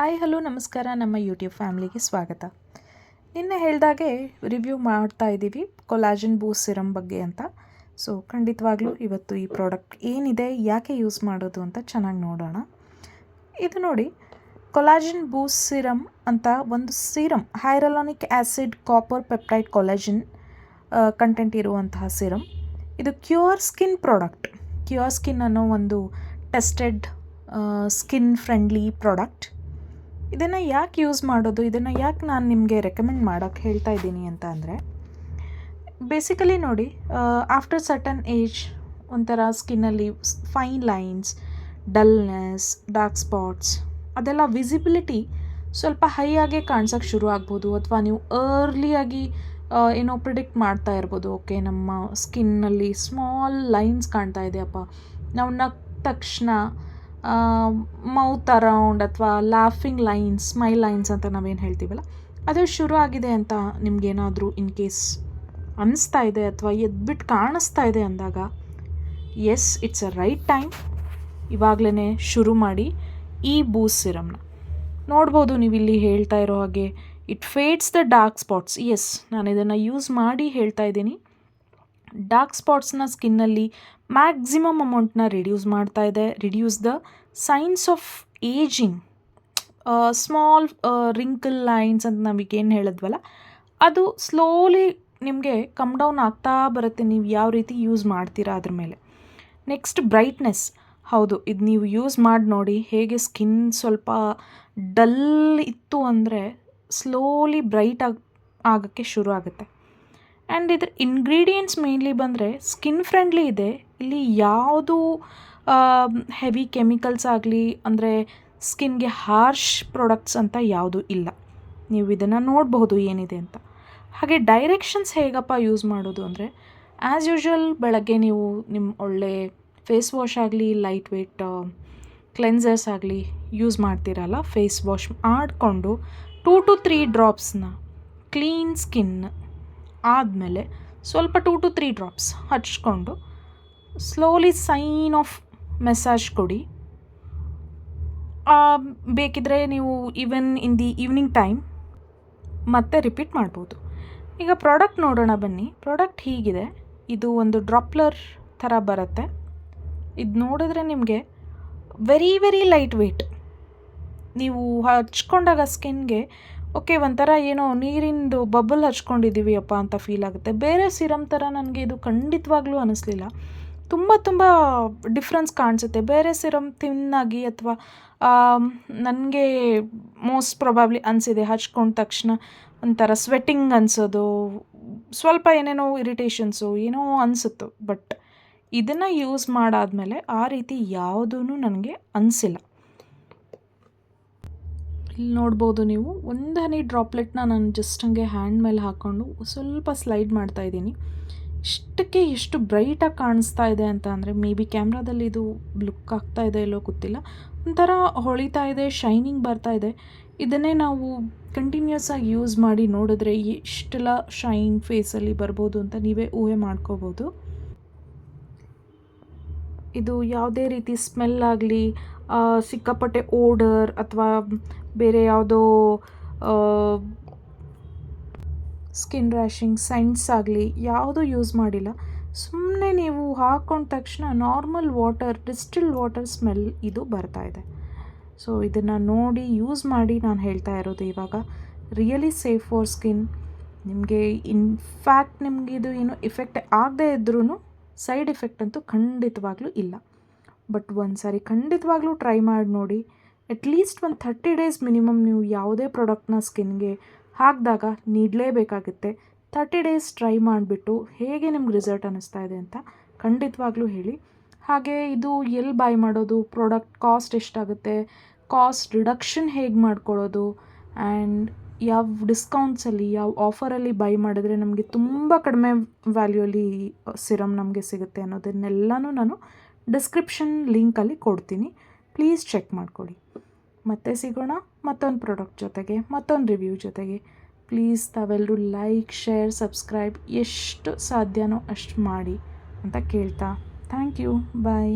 Hi, hello, ನಮಸ್ಕಾರ. ನಮ್ಮ YouTube ಫ್ಯಾಮಿಲಿಗೆ ಸ್ವಾಗತ. ನಿನ್ನೆ ಹೇಳಿದಾಗೆ ರಿವ್ಯೂ ಮಾಡ್ತಾ ಇದ್ದೀವಿ, ಕೊಲಾಜಿನ್ ಬೂಸ್ ಸಿರಮ್ ಬಗ್ಗೆ ಅಂತ. ಸೊ ಖಂಡಿತವಾಗ್ಲೂ ಇವತ್ತು ಈ ಪ್ರಾಡಕ್ಟ್ ಏನಿದೆ, ಯಾಕೆ ಯೂಸ್ ಮಾಡೋದು ಅಂತ ಚೆನ್ನಾಗಿ ನೋಡೋಣ. ಇದು ನೋಡಿ, ಕೊಲಾಜಿನ್ ಬೂಸ್ ಸಿರಮ್ ಅಂತ ಒಂದು serum, hyaluronic acid copper peptide collagen content ಇರುವಂತಹ ಸಿರಮ್. ಇದು cure skin product. Cure skin ಅನ್ನೋ ಒಂದು ಟೆಸ್ಟೆಡ್ ಸ್ಕಿನ್ ಫ್ರೆಂಡ್ಲಿ ಪ್ರಾಡಕ್ಟ್. ಇದನ್ನು ಯಾಕೆ ಯೂಸ್ ಮಾಡೋದು? ಇದನ್ನು ಯಾಕೆ ನಾನು ನಿಮಗೆ ರೆಕಮೆಂಡ್ ಮಾಡೋಕ್ಕೆ ಹೇಳ್ತಾ ಇದ್ದೀನಿ ಅಂತ ಅಂದರೆ ಬೇಸಿಕಲಿ ನೋಡಿ ಆಫ್ಟರ್ ಸರ್ಟನ್ ಏಜ್ ಒಂಥರ ಸ್ಕಿನ್ನಲ್ಲಿ fine lines dullness dark spots ಅದೆಲ್ಲ ವಿಸಿಬಿಲಿಟಿ ಸ್ವಲ್ಪ ಹೈ ಆಗೇ ಕಾಣ್ಸೋಕ್ಕೆ ಶುರು ಆಗ್ಬೋದು. ಅಥವಾ ನೀವು ಅರ್ಲಿಯಾಗಿ ಏನೋ ಪ್ರಿಡಿಕ್ಟ್ ಮಾಡ್ತಾ ಇರ್ಬೋದು. ಓಕೆ, ನಮ್ಮ ಸ್ಕಿನ್ನಲ್ಲಿ ಸ್ಮಾಲ್ ಲೈನ್ಸ್ ಕಾಣ್ತಾ ಇದೆಯಪ್ಪ. ನಾವು ನಕ್ಕ ತಕ್ಷಣ ಮೌತ್ ಅರೌಂಡ್ ಅಥವಾ ಲಾಫಿಂಗ್ ಲೈನ್ಸ್ ಸ್ಮೈಲ್ ಲೈನ್ಸ್ ಅಂತ ನಾವೇನು ಹೇಳ್ತೀವಲ್ಲ, ಅದು ಶುರು ಆಗಿದೆ ಅಂತ ನಿಮಗೇನಾದರೂ ಇನ್ ಕೇಸ್ ಅನಿಸ್ತಾ ಇದೆ ಅಥವಾ ಎದ್ಬಿಟ್ಟು ಕಾಣಿಸ್ತಾ ಇದೆ ಅಂದಾಗ yes it's a right time ಇವಾಗಲೇ ಶುರು ಮಾಡಿ ಈ ಬೂಸ್ ಸಿರಮ್ನ ನೋಡ್ಬೋದು ನೀವು ಇಲ್ಲಿ ಹೇಳ್ತಾ ಇರೋ ಹಾಗೆ it fades the dark spots yes ನಾನು ಇದನ್ನು ಯೂಸ್ ಮಾಡಿ ಹೇಳ್ತಾ ಇದ್ದೀನಿ. ಡಾರ್ಕ್ ಸ್ಪಾಟ್ಸ್ನ ಸ್ಕಿನ್ನಲ್ಲಿ ಮ್ಯಾಕ್ಸಿಮಮ್ ಅಮೌಂಟ್ನ ರಿಡ್ಯೂಸ್ ಮಾಡ್ತಾ ಇದೆ. Reduce the signs of ageing. Small wrinkle lines ಅಂತ ನಮಗೇನು ಹೇಳಿದ್ವಲ್ಲ, ಅದು ಸ್ಲೋಲಿ ನಿಮಗೆ ಕಮ್ ಡೌನ್ ಆಗ್ತಾ ಬರುತ್ತೆ. ನೀವು ಯಾವ ರೀತಿ ಯೂಸ್ ಮಾಡ್ತೀರಾ ಅದ್ರ ಮೇಲೆ. Next brightness. ಹೌದು, ಇದು ನೀವು ಯೂಸ್ ಮಾಡಿ ನೋಡಿ ಹೇಗೆ ಸ್ಕಿನ್ ಸ್ವಲ್ಪ ಡಲ್ ಇತ್ತು ಅಂದರೆ ಸ್ಲೋಲಿ ಬ್ರೈಟ್ ಆಗಿ, ಆಗೋಕ್ಕೆ ಶುರು ಆಗುತ್ತೆ. ಆ್ಯಂಡ್ ಇದ್ರ ಇಂಗ್ರೀಡಿಯೆಂಟ್ಸ್ ಮೇನ್ಲಿ ಬಂದರೆ ಸ್ಕಿನ್ ಫ್ರೆಂಡ್ಲಿ ಇದೆ. ಇಲ್ಲಿ ಯಾವುದು ಹೆವಿ ಕೆಮಿಕಲ್ಸ್ ಆಗಲಿ, ಅಂದರೆ ಸ್ಕಿನ್ಗೆ ಹಾರ್ಷ್ ಪ್ರಾಡಕ್ಟ್ಸ್ ಅಂತ ಯಾವುದೂ ಇಲ್ಲ. ನೀವು ಇದನ್ನು ನೋಡಬಹುದು ಏನಿದೆ ಅಂತ. ಹಾಗೆ ಡೈರೆಕ್ಷನ್ಸ್ ಹೇಗಪ್ಪ ಯೂಸ್ ಮಾಡೋದು ಅಂದರೆ ಆ್ಯಸ್ ಯೂಶ್ವಲ್ ಬೆಳಗ್ಗೆ ನೀವು ನಿಮ್ಮ ಒಳ್ಳೆ ಫೇಸ್ ವಾಶ್ ಆಗಲಿ ಲೈಟ್ ವೆಯ್ಟ್ ಕ್ಲೆನ್ಸರ್ಸ್ ಆಗಲಿ ಯೂಸ್ ಮಾಡ್ತೀರಲ್ಲ ಫೇಸ್ ವಾಶ್ ಮಾಡಿಕೊಂಡು ಟೂ ಟು ತ್ರೀ ಡ್ರಾಪ್ಸ್ನ ಕ್ಲೀನ್ ಸ್ಕಿನ್ ಆದಮೇಲೆ ಸ್ವಲ್ಪ ಟೂ ಟು ತ್ರೀ ಡ್ರಾಪ್ಸ್ ಹಚ್ಕೊಂಡು ಸ್ಲೋಲಿ ಸೈನ್ ಆಫ್ ಮೆಸಾಜ್ ಕೊಡಿ. ಬೇಕಿದ್ರೆ ನೀವು even in the evening time ಮತ್ತೆ ರಿಪೀಟ್ ಮಾಡ್ಬೋದು. ಈಗ ಪ್ರಾಡಕ್ಟ್ ನೋಡೋಣ ಬನ್ನಿ. ಪ್ರಾಡಕ್ಟ್ ಹೀಗಿದೆ. ಇದು ಒಂದು ಡ್ರಾಪ್ಲರ್ ಥರ ಬರುತ್ತೆ. ಇದು ನೋಡಿದ್ರೆ ನಿಮಗೆ ವೆರಿ ವೆರಿ ಲೈಟ್ ವೆಯ್ಟ್ ನೀವು ಹಚ್ಕೊಂಡಾಗ ಸ್ಕಿನ್ಗೆ ಓಕೆ, ಒಂಥರ ಏನೋ ನೀರಿಂದು ಬಬಲ್ ಹಚ್ಕೊಂಡಿದ್ದೀವಿ ಅಪ್ಪ ಅಂತ ಫೀಲ್ ಆಗುತ್ತೆ. ಬೇರೆ ಸಿರಮ್ ಥರ ನನಗೆ ಇದು ಖಂಡಿತವಾಗ್ಲೂ ಅನಿಸ್ಲಿಲ್ಲ. ತುಂಬ ತುಂಬ ಡಿಫ್ರೆನ್ಸ್ ಕಾಣಿಸುತ್ತೆ. ಬೇರೆ ಸಿರಮ್ ತಿನ್ನಾಗಿ ಅಥವಾ ನನಗೆ ಮೋಸ್ಟ್ ಪ್ರೊಬಾಬ್ಲಿ ಅನಿಸಿದೆ ಹಚ್ಕೊಂಡ ತಕ್ಷಣ ಒಂಥರ ಸ್ವೆಟ್ಟಿಂಗ್ ಅನಿಸೋದು, ಸ್ವಲ್ಪ ಏನೇನೋ ಇರಿಟೇಷನ್ಸು ಏನೋ ಅನಿಸುತ್ತು. ಬಟ್ ಇದನ್ನು ಯೂಸ್ ಮಾಡಾದಮೇಲೆ ಆ ರೀತಿ ಯಾವುದೂ ನನಗೆ ಅನಿಸಿಲ್ಲ. ಇಲ್ಲಿ ನೋಡ್ಬೋದು ನೀವು. ಒಂದು ಹನಿ ಡ್ರಾಪ್ಲೆಟ್ನ ನಾನು ಜಸ್ಟ್ ಹಂಗೆ ಹ್ಯಾಂಡ್ ಮೇಲೆ ಹಾಕ್ಕೊಂಡು ಸ್ವಲ್ಪ ಸ್ಲೈಡ್ ಮಾಡ್ತಾ ಇದ್ದೀನಿ. ಇಷ್ಟಕ್ಕೆ ಎಷ್ಟು ಬ್ರೈಟಾಗಿ ಕಾಣಿಸ್ತಾ ಇದೆ ಅಂತ ಅಂದರೆ ಮೇ ಬಿ ಕ್ಯಾಮ್ರಾದಲ್ಲಿ ಇದು ಲುಕ್ ಆಗ್ತಾ ಇದೆ ಇಲ್ಲೋ ಗೊತ್ತಿಲ್ಲ. ಒಂಥರ ಹೊಳಿತಾ ಇದೆ ಶೈನಿಂಗ್ ಬರ್ತಾ ಇದೆ. ಇದನ್ನೇ ನಾವು ಕಂಟಿನ್ಯೂಸ್ ಆಗಿ ಯೂಸ್ ಮಾಡಿ ನೋಡಿದ್ರೆ ಎಷ್ಟೆಲ್ಲ ಶೈನ್ ಫೇಸಲ್ಲಿ ಬರ್ಬೋದು ಅಂತ ನೀವೇ ಊಹೆ ಮಾಡ್ಕೋಬೋದು. ಇದು ಯಾವುದೇ ರೀತಿ ಸ್ಮೆಲ್ ಆಗಲಿ ಸಿಕ್ಕಾಪಟ್ಟೆ ಓಡರ್ ಅಥವಾ ಬೇರೆ ಯಾವುದೋ ಸ್ಕಿನ್ ರ್ಯಾಶಿಂಗ್ ಸೈನ್ಸ್ ಆಗಲಿ ಯಾವುದೂ ಯೂಸ್ ಮಾಡಿಲ್ಲ. ಸುಮ್ಮನೆ ನೀವು ಹಾಕೊಂಡ ತಕ್ಷಣ normal water distil water smell ಇದು ಬರ್ತಾ ಇದೆ. ಸೊ, ಇದನ್ನು ನೋಡಿ, ಯೂಸ್ ಮಾಡಿ ನಾನು ಹೇಳ್ತಾ ಇರೋದು ಇವಾಗ. Really safe for skin. ನಿಮಗೆ ಇನ್ಫ್ಯಾಕ್ಟ್ ನಿಮಗಿದು ಏನು ಇಫೆಕ್ಟ್ ಆಗದೇ ಇದ್ರೂ ಸೈಡ್ ಎಫೆಕ್ಟ್ ಅಂತೂ ಖಂಡಿತವಾಗ್ಲೂ ಇಲ್ಲ. ಬಟ್ ಒಂದು ಸಾರಿ ಖಂಡಿತವಾಗ್ಲೂ ಟ್ರೈ ಮಾಡಿ ನೋಡಿ. ಅಟ್ಲೀಸ್ಟ್ ಒಂದು ಥರ್ಟಿ ಡೇಸ್ ಮಿನಿಮಮ್ ನೀವು ಯಾವುದೇ ಪ್ರಾಡಕ್ಟ್ನ ಸ್ಕಿನ್ಗೆ ಹಾಕಿದಾಗ ನೀಡಲೇಬೇಕಾಗುತ್ತೆ. ಥರ್ಟಿ ಡೇಸ್ ಟ್ರೈ ಮಾಡಿಬಿಟ್ಟು ಹೇಗೆ ನಿಮ್ಗೆ ರಿಸಲ್ಟ್ ಅನ್ನಿಸ್ತಾ ಇದೆ ಅಂತ ಖಂಡಿತವಾಗ್ಲೂ ಹೇಳಿ. ಹಾಗೆ ಇದು ಎಲ್ಲಿ ಬೈ ಮಾಡೋದು ಪ್ರಾಡಕ್ಟ್ ಕಾಸ್ಟ್ ಎಷ್ಟಾಗುತ್ತೆ ಕಾಸ್ಟ್ ರಿಡಕ್ಷನ್ ಹೇಗೆ ಮಾಡ್ಕೊಳ್ಳೋದು ಆ್ಯಂಡ್ ಯಾವ ಡಿಸ್ಕೌಂಟ್ಸಲ್ಲಿ ಯಾವ ಆಫರಲ್ಲಿ ಬೈ ಮಾಡಿದ್ರೆ ನಮಗೆ ತುಂಬ ಕಡಿಮೆ ವ್ಯಾಲ್ಯೂಲಿ ಸಿರಮ್ ನಮಗೆ ಸಿಗುತ್ತೆ ಅನ್ನೋದನ್ನೆಲ್ಲನೂ ನಾನು ಡಿಸ್ಕ್ರಿಪ್ಷನ್ ಲಿಂಕಲ್ಲಿ ಕೊಡ್ತೀನಿ. ಪ್ಲೀಸ್ ಚೆಕ್ ಮಾಡ್ಕೊಳ್ಳಿ. ಮತ್ತೆ ಸಿಗೋಣ ಮತ್ತೊಂದು ಪ್ರಾಡಕ್ಟ್ ಜೊತೆಗೆ, ಮತ್ತೊಂದು ರಿವ್ಯೂ ಜೊತೆಗೆ. ಪ್ಲೀಸ್ ತಾವೆಲ್ಲರೂ ಲೈಕ್ ಶೇರ್ ಸಬ್ಸ್ಕ್ರೈಬ್ ಎಷ್ಟು ಸಾಧ್ಯನೋ ಅಷ್ಟು ಮಾಡಿ ಅಂತ ಕೇಳ್ತಾ. Thank you bye